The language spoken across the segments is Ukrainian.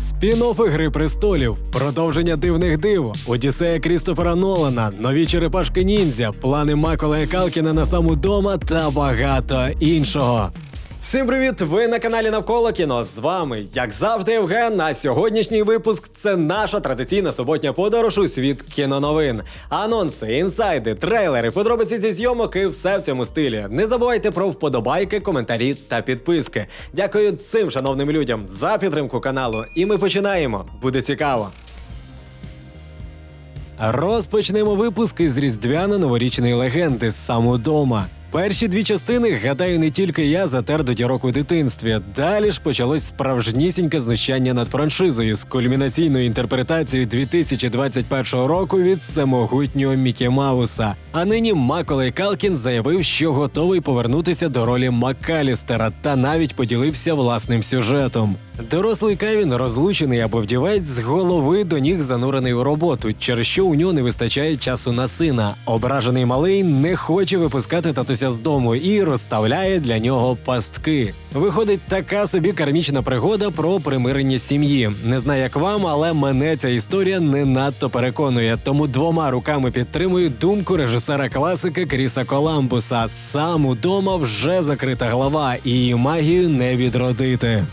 Спін-офф Гри престолів, продовження дивних див, Одіссея Крістофера Нолана, нові черепашки ніндзя, плани Макола Калкіна на саму дома та багато іншого. Всім привіт! Ви на каналі Навколо кіно. З вами, як завжди, Євген. А сьогоднішній випуск це наша традиційна суботня подорож у світ кіноновин. Анонси, інсайди, трейлери, подробиці зі зйомок і все в цьому стилі. Не забувайте про вподобайки, коментарі та підписки. Дякую цим шановним людям за підтримку каналу. І ми починаємо. Буде цікаво. Розпочнемо випуск із різдвяно-новорічної легенди «Сам удома». Перші дві частини, гадаю, не тільки я затер до дірок у дитинстві. Далі ж почалось справжнісіньке знущання над франшизою з кульмінаційною інтерпретацією 2021 року від всемогутнього Мікі Мауса. А нині Маколей Калкін заявив, що готовий повернутися до ролі Маккалістера та навіть поділився власним сюжетом. Дорослий Кевін розлучений або вдівець з голови до ніг занурений у роботу, через що у нього не вистачає часу на сина. Ображений малий не хоче випускати татуся з дому і розставляє для нього пастки. Виходить така собі кармічна пригода про примирення сім'ї. Не знаю, як вам, але мене ця історія не надто переконує. Тому двома руками підтримую думку режисера класики Кріса Коламбуса. Сам удома вже закрита глава, і її магію не відродити.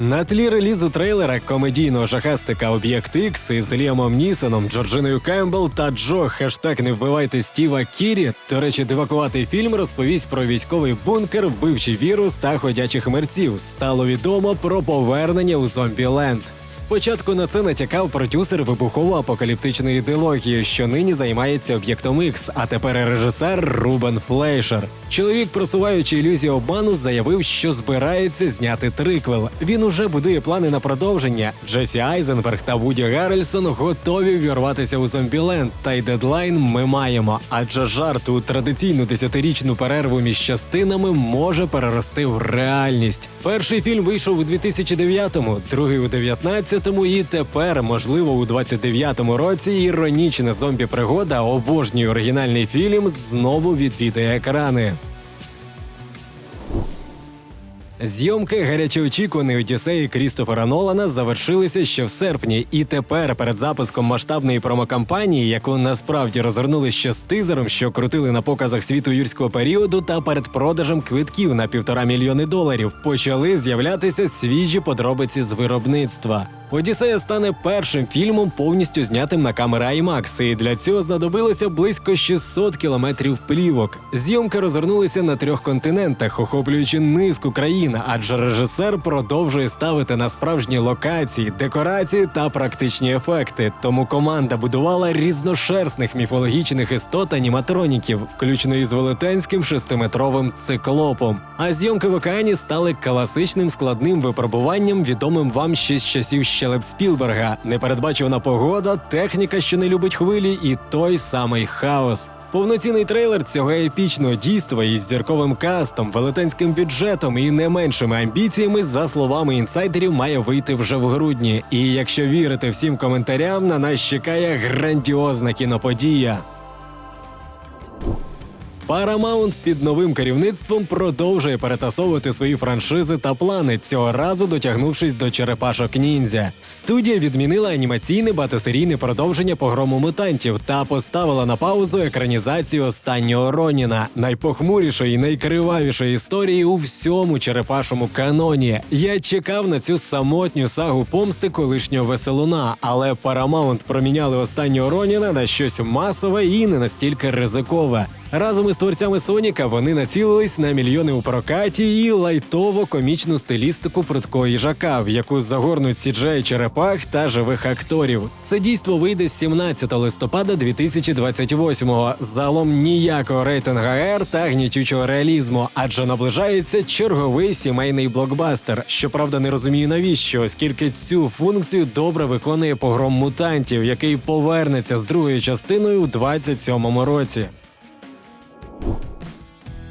На тлі релізу трейлера комедійного жахастика Об'єкт Ікс із Ліамом Нісоном, Джорджиною Кембл та Джо хештег не вбивайте Стіва Кірі. До речі, дивакуватий фільм розповість про військовий бункер, вбивчий вірус та ходячих мерців. Стало відомо про повернення у Зомбіленд. Спочатку на це натякав продюсер вибухово-апокаліптичної ідеології, що нині займається об'єктом Ікс, а тепер режисер Рубен Флейшер. Чоловік, просуваючи ілюзію обману, заявив, що збирається зняти триквел. Він уже будує плани на продовження. Джесі Айзенберг та Вуді Гаррельсон готові вірватися у Зомбіленд, та й дедлайн ми маємо. Адже жарт у традиційну десятирічну перерву між частинами може перерости в реальність. Перший фільм вийшов у 2009-му, другий у 19-му і тепер, можливо, у 29-му році іронічна зомбі-пригода обожнює оригінальний фільм знову відвідає екрани. Зйомки гарячоочікуваної Одіссеї Крістофера Нолана завершилися ще в серпні, і тепер перед запуском масштабної промокампанії, яку насправді розгорнули ще з тизером, що крутили на показах світу юрського періоду, та перед продажем квитків на півтора мільйони доларів, почали з'являтися свіжі подробиці з виробництва. Одіссея стане першим фільмом, повністю знятим на камери IMAX, і для цього знадобилося близько 600 кілометрів плівок. Зйомки розгорнулися на трьох континентах, охоплюючи низку країн, адже режисер продовжує ставити на справжні локації, декорації та практичні ефекти. Тому команда будувала різношерстних міфологічних істот аніматроніків, включно із велетенським шестиметровим циклопом. А зйомки в океані стали класичним складним випробуванням, відомим вам ще з часів щелеп Спілберга. Непередбачувана погода, техніка, що не любить хвилі, і той самий хаос. Повноцінний трейлер цього епічного дійства із зірковим кастом, велетенським бюджетом і не меншими амбіціями, за словами інсайдерів, має вийти вже в грудні. І якщо вірити всім коментарям, на нас чекає грандіозна кіноподія. Paramount під новим керівництвом продовжує перетасовувати свої франшизи та плани, цього разу дотягнувшись до черепашок ніндзя. Студія відмінила анімаційне багатосерійне продовження погрому мутантів та поставила на паузу екранізацію останнього Роніна, найпохмурішої і найкривавішої історії у всьому черепашому каноні. Я чекав на цю самотню сагу помсти колишнього веселуна, але Paramount проміняли останнього Роніна на щось масове і не настільки ризикове. Разом із творцями Соніка вони націлились на мільйони у прокаті і лайтово комічну стилістику прудкого їжака, в яку загорнуть сіджей черепах та живих акторів. Це дійство вийде 17 листопада 2028-го. Залом ніякого рейтинга R та гнітючого реалізму, адже наближається черговий сімейний блокбастер. Щоправда, не розумію навіщо, оскільки цю функцію добре виконує погром мутантів, який повернеться з другою частиною у 27-му році.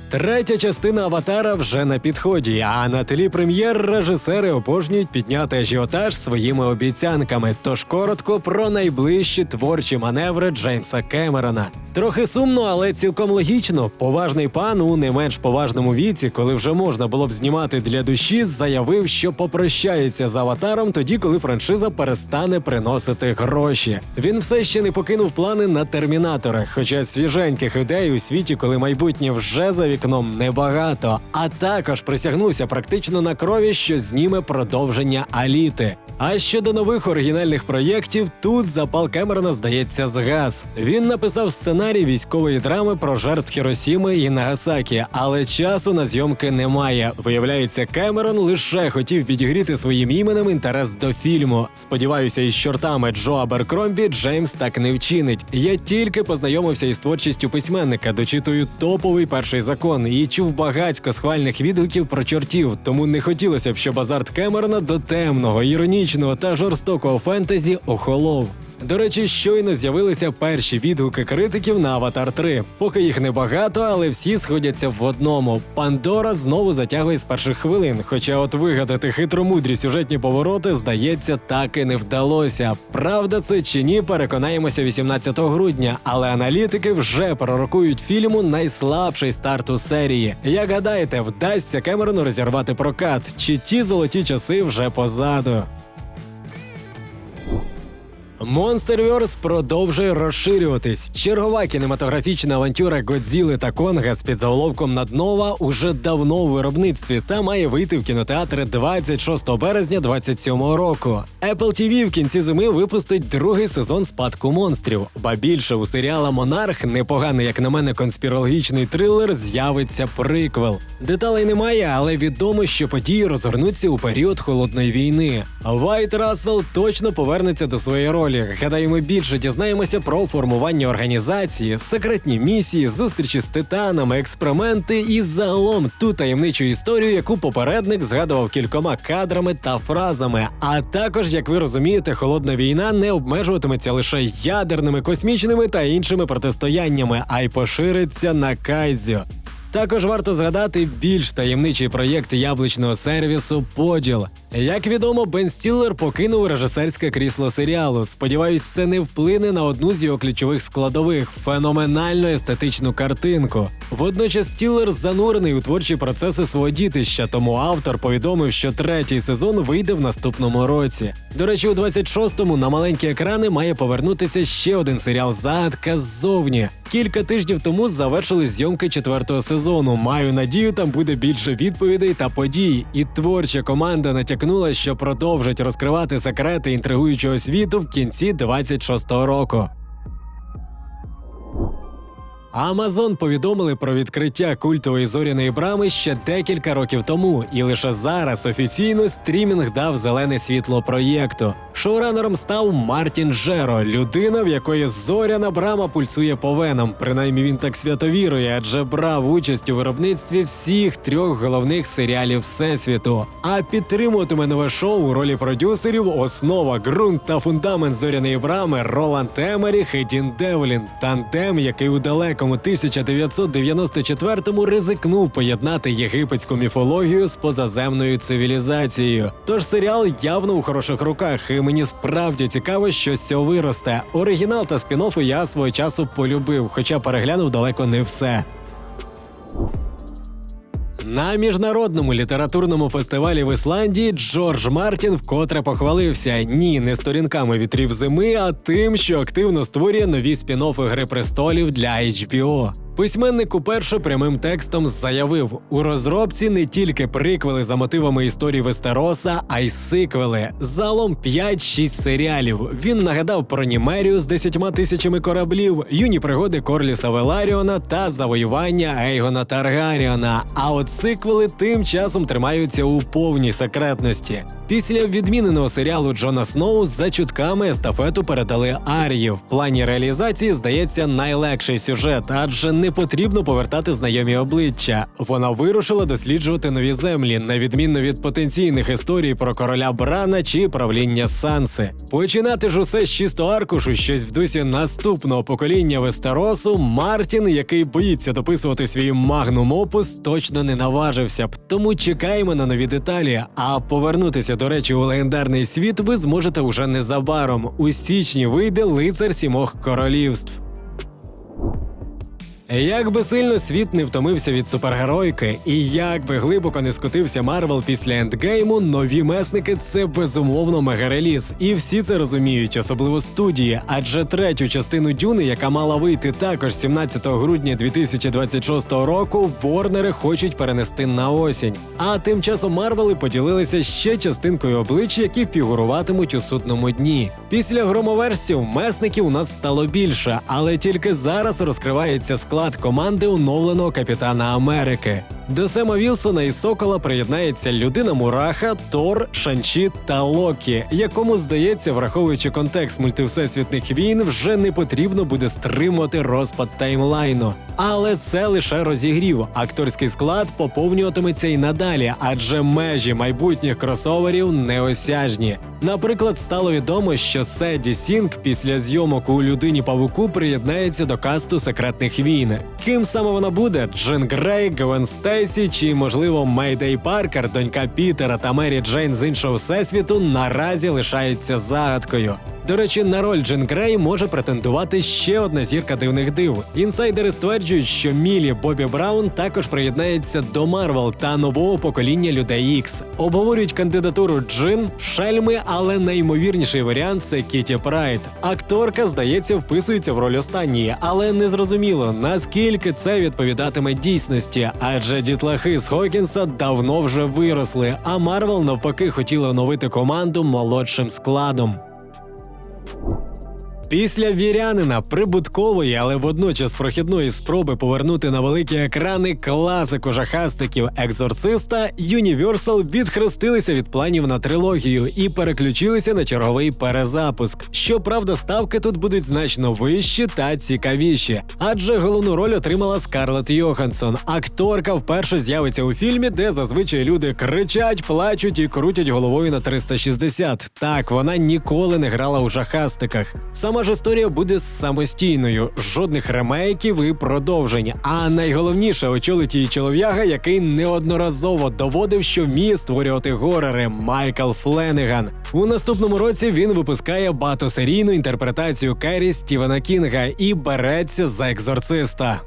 Третя частина аватара вже на підході, а на тлі прем'єр режисери обожнюють підняти ажіотаж своїми обіцянками. Тож коротко про найближчі творчі маневри Джеймса Кемерона. Трохи сумно, але цілком логічно. Поважний пан у не менш поважному віці, коли вже можна було б знімати для душі, заявив, що попрощається з аватаром тоді, коли франшиза перестане приносити гроші. Він все ще не покинув плани на термінатора, хоча свіженьких ідей у світі, коли майбутнє вже за вікном, небагато. А також присягнувся практично на крові, що зніме продовження Аліти. А щодо нових оригінальних проєктів, тут запал Кемерона здається згас. Він написав сценарій військової драми про жертв Хіросіми і Нагасакі, але часу на зйомки немає. Виявляється, Кемерон лише хотів підігріти своїм іменем інтерес до фільму. Сподіваюся, із чортами Джо Аберкромбі Джеймс так не вчинить. Я тільки познайомився із творчістю письменника, дочитую топовий перший закон і чув багатько схвальних відгуків про чортів, тому не хотілося б, щоб азарт Кемерона до темного, іронічного та жорстокого фентезі охолов. До речі, щойно з'явилися перші відгуки критиків на Аватар 3. Поки їх небагато, але всі сходяться в одному. Пандора знову затягує з перших хвилин. Хоча, от вигадати хитромудрі сюжетні повороти, здається, так і не вдалося. Правда, це чи ні, переконаємося 18 грудня, але аналітики вже пророкують фільму найслабший старт у серії. Як гадаєте, вдасться Кемерону розірвати прокат? Чи ті золоті часи вже позаду? Monsterverse продовжує розширюватись. Чергова кінематографічна авантюра Годзіли та Конга з підзаголовком Наднова уже давно у виробництві та має вийти в кінотеатри 26 березня 27 року. Apple TV в кінці зими випустить другий сезон спадку монстрів. Ба більше у серіала Монарх, непоганий, як на мене, конспірологічний трилер, з'явиться приквел. Деталей немає, але відомо, що події розгорнуться у період холодної війни. Вайт Рассел точно повернеться до своєї ролі. Гадаю, ми більше дізнаємося про формування організації, секретні місії, зустрічі з титанами, експерименти і загалом ту таємничу історію, яку попередник згадував кількома кадрами та фразами. А також, як ви розумієте, холодна війна не обмежуватиметься лише ядерними, космічними та іншими протистояннями, а й пошириться на кайдзю. Також варто згадати більш таємничий проєкт яблучного сервісу Поділ. Як відомо, Бен Стіллер покинув режисерське крісло серіалу. Сподіваюсь, це не вплине на одну з його ключових складових феноменальну естетичну картинку. Водночас Стіллер занурений у творчі процеси свого дітища, тому автор повідомив, що третій сезон вийде в наступному році. До речі, у 26-му на маленькі екрани має повернутися ще один серіал Загадка ззовні. Кілька тижнів тому завершили зйомки четвертого сезону. Маю надію, там буде більше відповідей та подій. І творча команда натякнула, що продовжить розкривати секрети інтригуючого світу в кінці 26-го року. Амазон повідомили про відкриття культової зоряної брами ще декілька років тому, і лише зараз офіційно стрімінг дав зелене світло проєкту. Шоуранером став Мартін Джеро, людина, в якої зоряна брама пульсує по венам. Принаймні він так святовірує, адже брав участь у виробництві всіх трьох головних серіалів всесвіту. А підтримуватиме нове шоу у ролі продюсерів основа, ґрунт та фундамент зоряної брами Роланд Емеріх і Дін Девлін. Тандем, який у далекому 1994-му ризикнув поєднати єгипетську міфологію з позаземною цивілізацією. Тож серіал явно у хороших руках, і мені справді цікаво, що з цього виросте. Оригінал та спін-оффи я свого часу полюбив, хоча переглянув далеко не все. На міжнародному літературному фестивалі в Ісландії Джордж Мартін вкотре похвалився ні, не сторінками вітрів зими, а тим, що активно створює нові спін-оффи Гри престолів для HBO. Письменник уперше прямим текстом заявив: у розробці не тільки приквели за мотивами історії Вестероса, а й сиквели. Залом 5-6 серіалів. Він нагадав про Німерію з 10 тисячами кораблів, юні пригоди Корліса Веларіона та завоювання Ейгона Таргаріона. А от сиквели тим часом тримаються у повній секретності. Після відміненого серіалу Джона Сноу за чутками естафету передали Арії. В плані реалізації здається найлегший сюжет, адже не не потрібно повертати знайомі обличчя. Вона вирушила досліджувати нові землі, на відміну від потенційних історій про короля Брана чи правління Санси. Починати ж усе з чисто аркушу, щось в дусі наступного покоління Вестеросу. Мартін, який боїться дописувати свій магнум опус, точно не наважився б. Тому чекаємо на нові деталі. А повернутися, до речі, у легендарний світ ви зможете уже незабаром. У січні вийде лицар сімох королівств. Як би сильно світ не втомився від супергеройки, і як би глибоко не скотився Марвел після ендгейму, нові месники це безумовно мегареліз. І всі це розуміють, особливо студії. Адже третю частину Дюни, яка мала вийти також 17 грудня 2026 року, Ворнери хочуть перенести на осінь. А тим часом Марвели поділилися ще частинкою облич, які фігуруватимуть у судному дні. Після громоверсів месників у нас стало більше, але тільки зараз розкривається склад команди оновленого капітана Америки. До Сема Вілсона і Сокола приєднається людина Мураха, Тор, Шанчі та Локі, якому здається, враховуючи контекст мультивсесвітних війн, вже не потрібно буде стримувати розпад таймлайну. Але це лише розігрів. Акторський склад поповнюватиметься і надалі, адже межі майбутніх кросоверів неосяжні. Наприклад, стало відомо, що Седі Сінг після зйомок у людині павуку приєднається до касту секретних війн. Ким саме вона буде? Джин Грей, Гвен Стейсі чи, можливо, Мейдей Паркер, донька Пітера та Мері Джейн з іншого всесвіту наразі лишається загадкою. До речі, на роль Джин Грей може претендувати ще одна зірка дивних див. Інсайдери стверджують, що Мілі Бобі Браун також приєднається до Марвел та нового покоління людей Ікс. Обговорюють кандидатуру Джин, Шельми, але найімовірніший варіант це Кіті Прайд. Акторка, здається, вписується в роль останньої, але незрозуміло наскільки це відповідатиме дійсності, адже дітлахи з Хокінса давно вже виросли. А Марвел навпаки хотіли оновити команду молодшим складом. Після вірянина прибуткової, але водночас прохідної спроби повернути на великі екрани класику жахастиків екзорциста, Universal відхрестилися від планів на трилогію і переключилися на черговий перезапуск. Щоправда, ставки тут будуть значно вищі та цікавіші, адже головну роль отримала Скарлетт Йоханссон. Акторка вперше з'явиться у фільмі, де зазвичай люди кричать, плачуть і крутять головою на 360. Так, вона ніколи не грала у жахастиках. Сама ж історія буде самостійною, жодних ремейків і продовжень. А найголовніше очолить її чолов'яга, який неодноразово доводив, що вміє створювати горори Майкл Фленеган. У наступному році він випускає багатосерійну інтерпретацію Керрі Стівена Кінга і береться за екзорциста.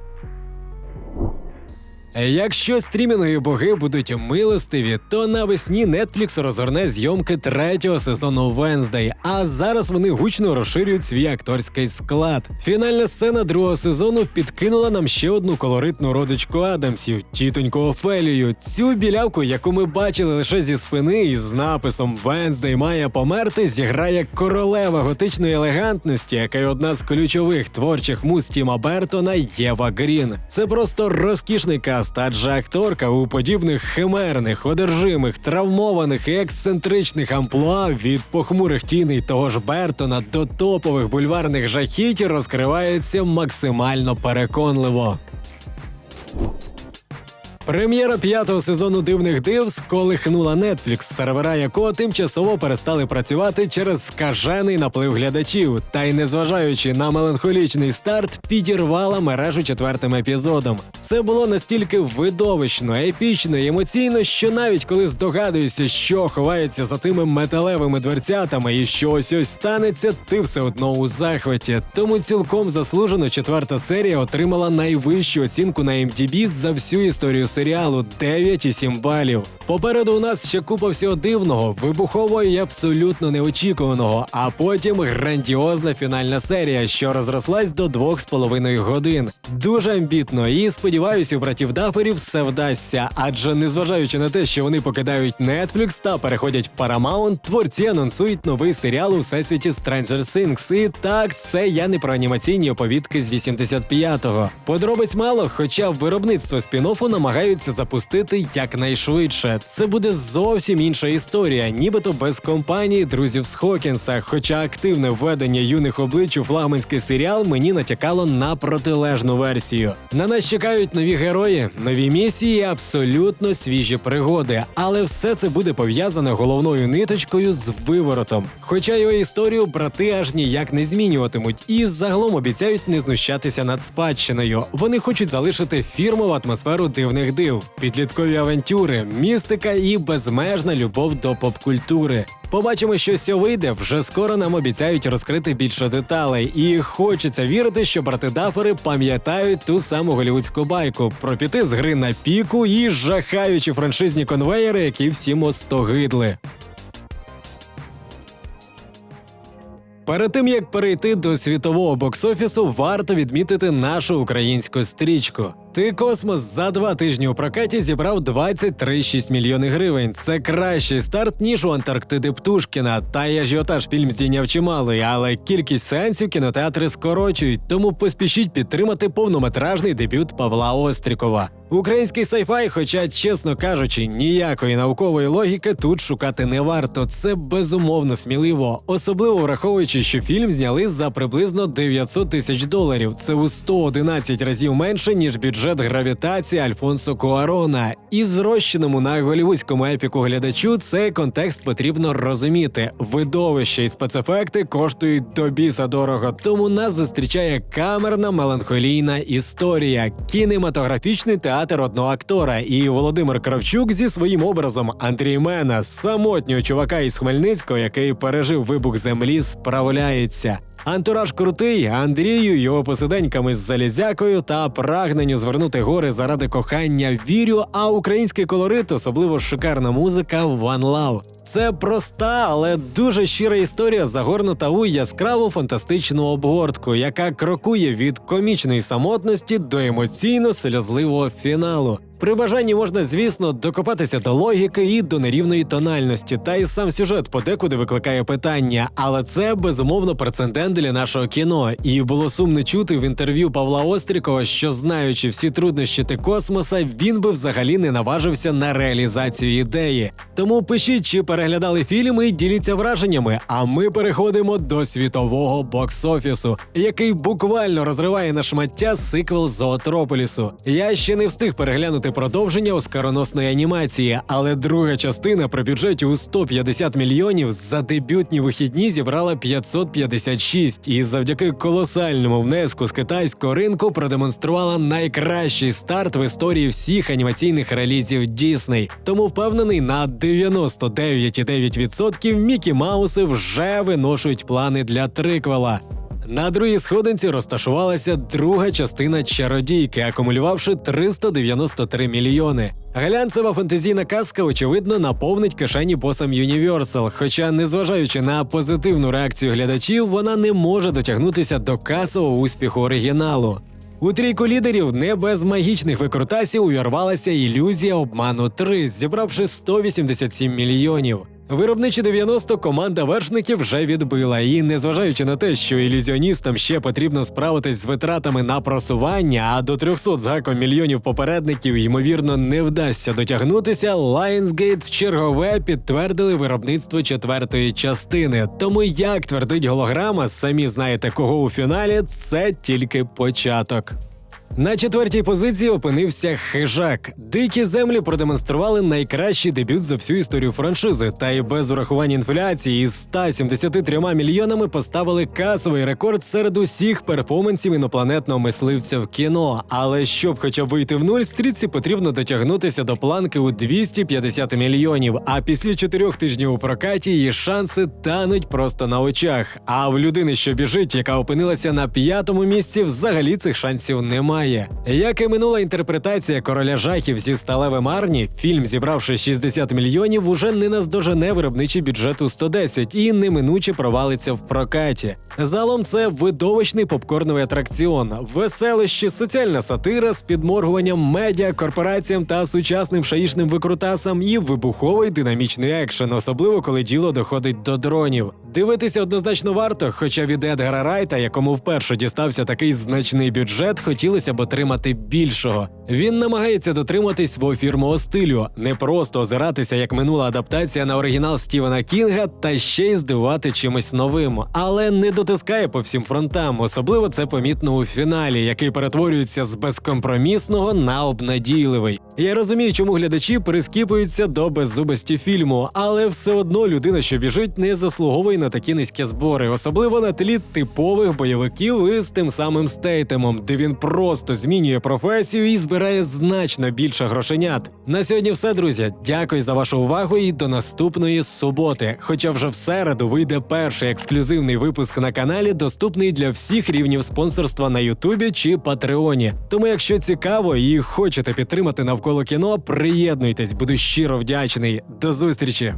Якщо стрімінгові боги будуть милостиві, то навесні Netflix розгорне зйомки третього сезону Венздей, а зараз вони гучно розширюють свій акторський склад. Фінальна сцена другого сезону підкинула нам ще одну колоритну родичку Адамсів, тітоньку Офелію. Цю білявку, яку ми бачили лише зі спини, із написом Венздей має померти, зіграє королева готичної елегантності, яка й одна з ключових творчих муз Тіма Бертона Єва Грін. Це просто розкішний каст, адже акторка у подібних химерних, одержимих, травмованих і ексцентричних амплуа від похмурих тіней того ж Бертона до топових бульварних жахіть розкривається максимально переконливо. Прем'єра п'ятого сезону дивних див сколихнула Netflix, сервера якого тимчасово перестали працювати через скажений наплив глядачів, та й незважаючи на меланхолічний старт, підірвала мережу четвертим епізодом. Це було настільки видовищно, епічно і емоційно, що навіть коли здогадуєшся, що ховається за тими металевими дверцятами і що ось ось станеться, ти все одно у захваті. Тому цілком заслужено четверта серія отримала найвищу оцінку на MDB за всю історію серіалу 9,7 балів. Попереду у нас ще купа всього дивного, вибухового і абсолютно неочікуваного. А потім грандіозна фінальна серія, що розрослась до 2,5 годин. Дуже амбітно і сподіваюся, у братів Даферів все вдасться. Адже незважаючи на те, що вони покидають Netflix та переходять в Paramount, творці анонсують новий серіал у всесвіті Stranger Things. І так, це я не про анімаційні оповідки з 85-го. Подробиць мало, хоча виробництво спін-оффу намагаються намагаються запустити якнайшвидше. Це буде зовсім інша історія, нібито без компанії друзів з Хокінса. Хоча активне введення юних облич у флагманський серіал мені натякало на протилежну версію. На нас чекають нові герої, нові місії, абсолютно свіжі пригоди. Але все це буде пов'язане головною ниточкою з виворотом. Хоча його історію брати аж ніяк не змінюватимуть, і загалом обіцяють не знущатися над спадщиною. Вони хочуть залишити фірмову атмосферу дивних див, підліткові авантюри, містика і безмежна любов до попкультури. Побачимо, що сьо вийде. Вже скоро нам обіцяють розкрити більше деталей, і хочеться вірити, що брати Дафери пам'ятають ту саму голівудську байку про піти з гри на піку і жахаючі франшизні конвеєри, які всім остогидли. Перед тим як перейти до світового бокс-офісу, варто відмітити нашу українську стрічку. Ти космос за два тижні у прокаті зібрав 23,6 мільйони гривень. Це кращий старт ніж у Антарктиди Птушкіна. Та й ажіотаж фільм здійняв чималий, але кількість сеансів кінотеатри скорочують, тому поспішіть підтримати повнометражний дебют Павла Острікова. Український сайфай, хоча, чесно кажучи, ніякої наукової логіки тут шукати не варто. Це безумовно сміливо, особливо враховуючи, що фільм зняли за приблизно 900 тисяч доларів. Це у 111 разів менше ніж бюджет гравітації Альфонсо Куарона. І зрощеному на голівудському епіку глядачу цей контекст потрібно розуміти. Видовище і спецефекти коштують до біса дорого, тому нас зустрічає камерна меланхолійна історія, кінематографічний театр одного актора. І Володимир Кравчук зі своїм образом Андрій Мена, самотнього чувака із Хмельницького, який пережив вибух землі, справляється. Антураж крутий, Андрію його посиденьками з залізякою та прагненню звернути гори заради кохання вірю. А український колорит, особливо шикарна музика One Love. Це проста, але дуже щира історія, загорнута у яскраву фантастичну обгортку, яка крокує від комічної самотності до емоційно сльозливого фіналу. При бажанні можна, звісно, докопатися до логіки і до нерівної тональності, та й сам сюжет подекуди викликає питання, але це безумовно прецедент для нашого кіно. І було сумно чути в інтерв'ю Павла Острікова, що знаючи всі труднощі ти космоса, він би взагалі не наважився на реалізацію ідеї. Тому пишіть, чи переглядали фільми і діліться враженнями. А ми переходимо до світового бокс-офісу, який буквально розриває на шмаття сиквел Зоотрополісу. Я ще не встиг переглянути продовження оскароносної анімації, але друга частина при бюджеті у 150 мільйонів за дебютні вихідні зібрала 556 і завдяки колосальному внеску з китайського ринку продемонструвала найкращий старт в історії всіх анімаційних релізів Дісней. Тому впевнений на 99,9% Мікі Мауси вже виношують плани для триквела. На другій сходинці розташувалася друга частина чародійки, акумулювавши 393 мільйони. Глянцева фантазійна казка, очевидно, наповнить кишені босам Universal, Хоча, незважаючи на позитивну реакцію глядачів, вона не може дотягнутися до касового успіху оригіналу. У трійку лідерів не без магічних викрутасів увірвалася ілюзія обману 3, зібравши 187 мільйонів. Виробничі 90 команда вершників вже відбила, і незважаючи на те, що ілюзіоністам ще потрібно справитись з витратами на просування, а до 300 з гаком мільйонів попередників ймовірно не вдасться дотягнутися. Lionsgate в чергове підтвердили виробництво четвертої частини. Тому як твердить голограма, самі знаєте кого у фіналі, це тільки початок. На четвертій позиції опинився хижак. Дикі землі продемонстрували найкращий дебют за всю історію франшизи, та й без урахування інфляції із 173 мільйонами поставили касовий рекорд серед усіх перформансів інопланетного мисливця в кіно. Але щоб хоча б вийти в нуль, стрітці потрібно дотягнутися до планки у 250 мільйонів. А після чотирьох тижнів у прокаті її шанси тануть просто на очах. А в людини, що біжить, яка опинилася на п'ятому місці, взагалі цих шансів немає. Як і минула інтерпретація короля жахів зі сталевим Арні, фільм, зібравши 60 мільйонів, уже не наздожене виробничий бюджет у 110 і неминуче провалиться в прокаті. Залом це видовищний попкорновий атракціон, веселище, соціальна сатира з підморгуванням медіа, корпораціям та сучасним шаїшним викрутасам і вибуховий динамічний екшен, особливо коли діло доходить до дронів. Дивитися однозначно варто, хоча від Едгара Райта, якому вперше дістався такий значний бюджет, хотілося б отримати більшого. Він намагається дотриматись свого фірмового стилю, не просто озиратися як минула адаптація на оригінал Стівена Кінга, та ще й здивувати чимось новим, але не дотискає по всім фронтам. Особливо це помітно у фіналі, який перетворюється з безкомпромісного на обнадійливий. Я розумію, чому глядачі прискіпуються до беззубості фільму, але все одно людина, що біжить, не заслуговує на такі низькі збори, особливо на тлі типових бойовиків із тим самим стейтемом, де він просто змінює професію і збирає значно більше грошенят. На сьогодні все, друзі. Дякую за вашу увагу і до наступної суботи. Хоча вже в середу вийде перший ексклюзивний випуск на каналі, доступний для всіх рівнів спонсорства на Ютубі чи Патреоні. Тому, якщо цікаво і хочете підтримати навколо кіно, приєднуйтесь, буду щиро вдячний. До зустрічі!